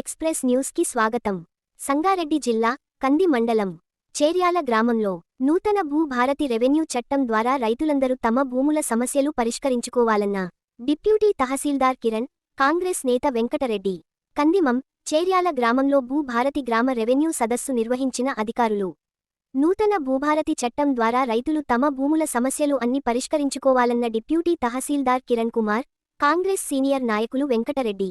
Express న్యూస్కి స్వాగతం. సంగారెడ్డి జిల్లా కంది మండలం చేర్యాల గ్రామంలో నూతన భూభారతి రెవెన్యూ చట్టం ద్వారా రైతులందరూ తమ భూముల సమస్యలు పరిష్కరించుకోవాలన్న డిప్యూటీ తహసీల్దార్ కిరణ్ కాంగ్రెస్ నేత వెంకటరెడ్డి కందిమం చేర్యాల గ్రామంలో భూ భారతి గ్రామ రెవెన్యూ సదస్సు నిర్వహించిన అధికారులు. నూతన భూభారతి చట్టం ద్వారా రైతులు తమ భూముల సమస్యలు అన్ని పరిష్కరించుకోవాలన్న డిప్యూటీ తహసీల్దార్ కిరణ్ కుమార్ కాంగ్రెస్ సీనియర్ నాయకులు వెంకటరెడ్డి.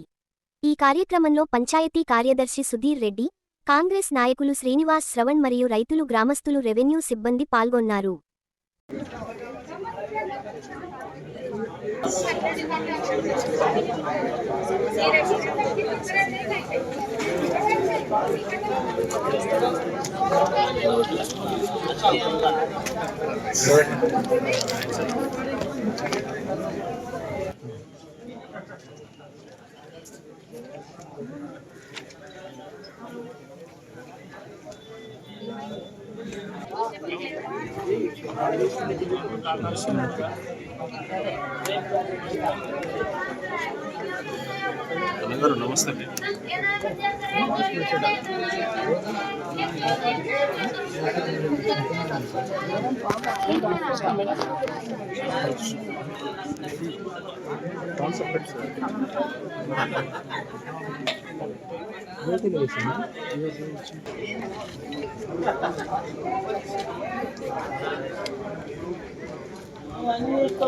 ఈ కార్యక్రమంలో పంచాయతీ కార్యదర్శి సుధీర్ రెడ్డి కాంగ్రెస్ నాయకులు శ్రీనివాస్ శ్రవణ్ మరియు రైతులు గ్రామస్తులు రెవెన్యూ సిబ్బంది పాల్గొన్నారు. నమస్తే అండి రైతు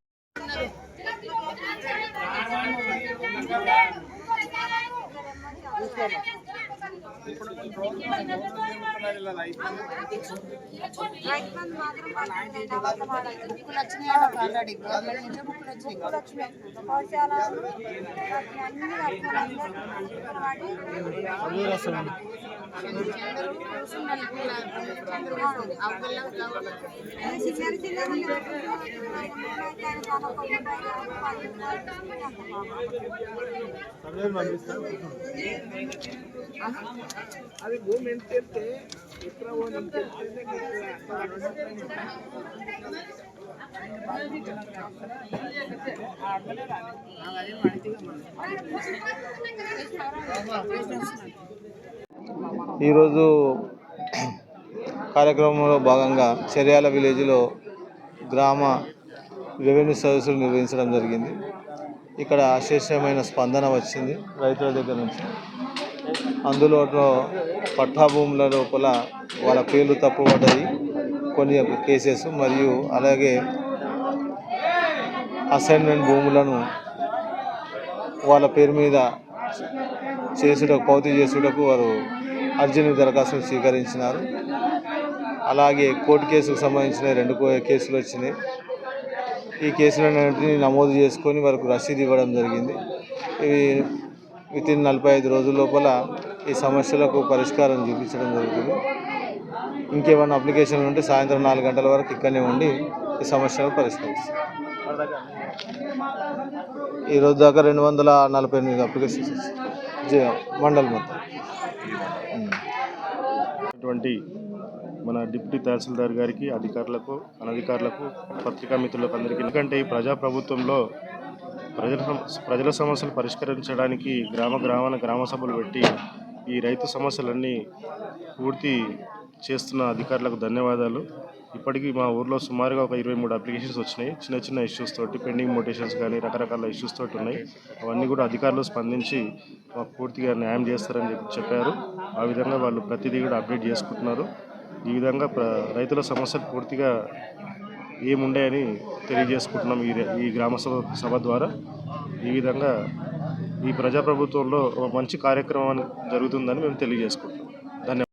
Thank you. తర్వాత వాడాలి. బుక్కులు వచ్చినాయి ఆల్రెడీ గవర్నమెంట్ నుంచి బుక్కులు వచ్చినాయి. పాఠశాలలు అన్ని కట్టుకోవాలి. అందరూ అది భూమి ఎంత చెప్తే ఎక్కడ ఎంత ఈరోజు కార్యక్రమంలో భాగంగా చర్యాల విలేజ్లో గ్రామ రెవెన్యూ సదస్సులు నిర్వహించడం జరిగింది. ఇక్కడ అశేషమైన స్పందన వచ్చింది రైతుల దగ్గర నుంచి. అందులో పట్టా భూముల లోపల వాళ్ళ పేర్లు తప్పుపడ్డాయి కొన్ని కేసెస్ మరియు అలాగే అసైన్మెంట్ భూములను వాళ్ళ పేరు మీద చేసుటకు పౌతి చేసుటకు వారు అర్జీని దరఖాస్తును స్వీకరించినారు. అలాగే కోర్టు కేసుకు సంబంధించిన రెండు కేసులు వచ్చినాయి. ఈ కేసులన్నింటినీ నమోదు చేసుకొని వారికి రసీదు ఇవ్వడం జరిగింది. ఇవి విత్ ఇన్ నలభై ఐదు రోజుల లోపల ఈ సమస్యలకు పరిష్కారం చూపించడం జరుగుతుంది. ఇంకేమైనా అప్లికేషన్లు ఉంటే సాయంత్రం నాలుగు గంటల వరకు ఇక్కడనే ఉండి ఈ సమస్యలు పరిష్కరిస్తాం ఈ రోజు దాకా రెండు వందల నలభై ఎనిమిది అప్లికేషన్స్ వచ్చాయి. మండల్ మొత్తం. అటువంటి మన డిప్యూటీ తహసీల్దార్ గారికి అధికారులకు అనధికారులకు పత్రికా మిత్రులకు అందరికీ ఎందుకంటే ఈ ప్రజాప్రభుత్వంలో ప్రజల ప్రజల సమస్యలు పరిష్కరించడానికి గ్రామ గ్రామాన గ్రామ సభలు పెట్టి ఈ రైతు సమస్యలన్నీ పూర్తి చేస్తున్న అధికారులకు ధన్యవాదాలు. ఇప్పటికీ మా ఊర్లో సుమారుగా ఒక ఇరవై మూడు అప్లికేషన్స్ వచ్చినాయి. చిన్న చిన్న ఇష్యూస్ తోటి పెండింగ్ మోటేషన్స్ కానీ రకరకాల ఇష్యూస్ తోటి ఉన్నాయి. అవన్నీ కూడా అధికారులు స్పందించి మాకు పూర్తిగా న్యాయం చేస్తారని చెప్పి చెప్పారు. ఆ విధంగా వాళ్ళు ప్రతిదీ కూడా అప్డేట్ చేసుకుంటున్నారు. ఈ విధంగా రైతుల సమస్యలు పూర్తిగా ఏముండాయని తెలియజేసుకుంటున్నాం ఈ ఈ గ్రామ సభ సభ ద్వారా. ఈ విధంగా ఈ ప్రజాప్రభుత్వంలో ఒక మంచి కార్యక్రమం జరుగుతుందని మేము తెలియజేసుకుంటున్నాం. ధన్యవాదాలు.